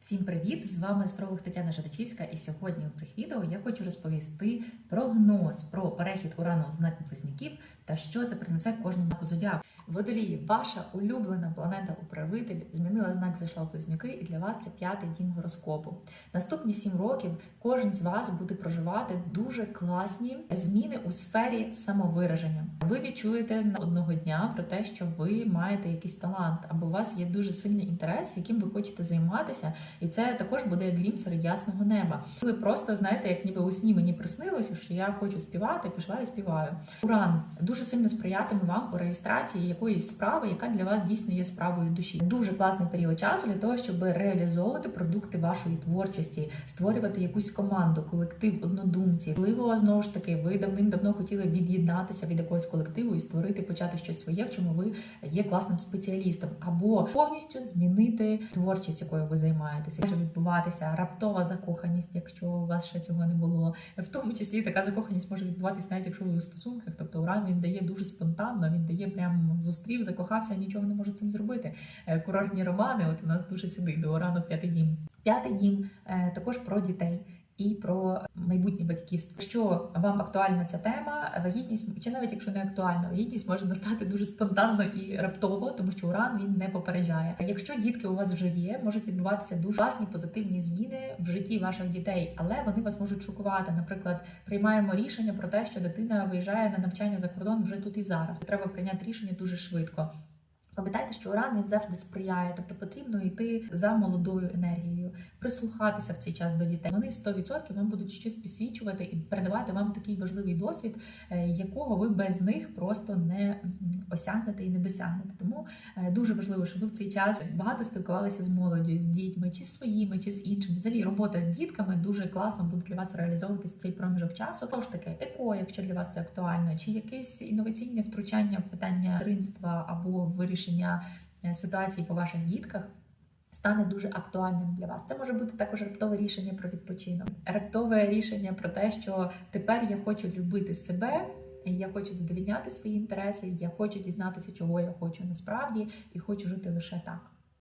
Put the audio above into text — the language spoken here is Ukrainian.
Всім привіт! З вами астролог Тетяна Жадачівська, і сьогодні у цих відео я хочу розповісти прогноз про перехід урану у знак близнюків та що це принесе кожному зодіаку. Водолії, ваша улюблена планета управитель змінила знак зайшла в близнюки, і для вас це п'ятий дім гороскопу. Наступні сім років кожен з вас буде проживати дуже класні зміни у сфері самовираження. Ви відчуєте на одного дня про те, що ви маєте якийсь талант, або у вас є дуже сильний інтерес, яким ви хочете займатися, і це також буде як грім серед ясного неба. Ви просто знаєте, як ніби у сні мені приснилося, що я хочу співати, пішла і співаю. Уран дуже сильно сприятиме вам у реєстрації якоїсь справи, яка для вас дійсно є справою душі. Дуже класний період часу для того, щоб реалізовувати продукти вашої творчості, створювати якусь команду, колектив однодумців. Можливо, знову ж таки, ви давним-давно хотіли від'єднатися від якогось колективу і створити, почати щось своє, в чому ви є класним спеціалістом, або повністю змінити творчість, якою ви займаєтеся. Може відбуватися раптова закоханість, якщо у вас ще цього не було. В тому числі така закоханість може відбуватися навіть якщо ви у стосунках. Тобто уран він дає дуже спонтанно, він дає прям зустрів, закохався, нічого не може цим зробити. Е, Курортні романи, от у нас дуже сюди до ранок п'ятий дім. П'ятий дім е, також про дітей. І про майбутнє батьківство. Якщо вам актуальна ця тема, вагітність, чи навіть якщо не актуальна, вагітність може настати дуже спонтанно і раптово, тому що уран він не попереджає. Якщо дітки у вас вже є, можуть відбуватися дуже класні позитивні зміни в житті ваших дітей, але вони вас можуть шокувати. Наприклад, приймаємо рішення про те, що дитина виїжджає на навчання за кордон вже тут і зараз. Треба прийняти рішення дуже швидко. Пам'ятайте, що уран він завжди сприяє, тобто потрібно йти за молодою енергією, прислухатися в цей час до дітей. Вони 100% вам будуть щось підсвічувати і передавати вам такий важливий досвід, е, якого ви без них просто не осягнете і не досягнете. Тому е, дуже важливо, щоб ви в цей час багато спілкувалися з молоддю, з дітьми, чи з своїми, чи з іншими. Взагалі робота з дітками дуже класно буде для вас реалізовуватися цей проміжок часу. Тому ж таки, еко, якщо для вас це актуально, чи якесь інноваційне втручання в питання материнства або вирішення е, ситуації по ваших дітках. Стане дуже актуальним для вас. Це може бути також раптове рішення про відпочинок, раптове рішення про те, що тепер я хочу любити себе, я хочу задовільняти свої інтереси, я хочу дізнатися, чого я хочу насправді, і хочу жити лише так.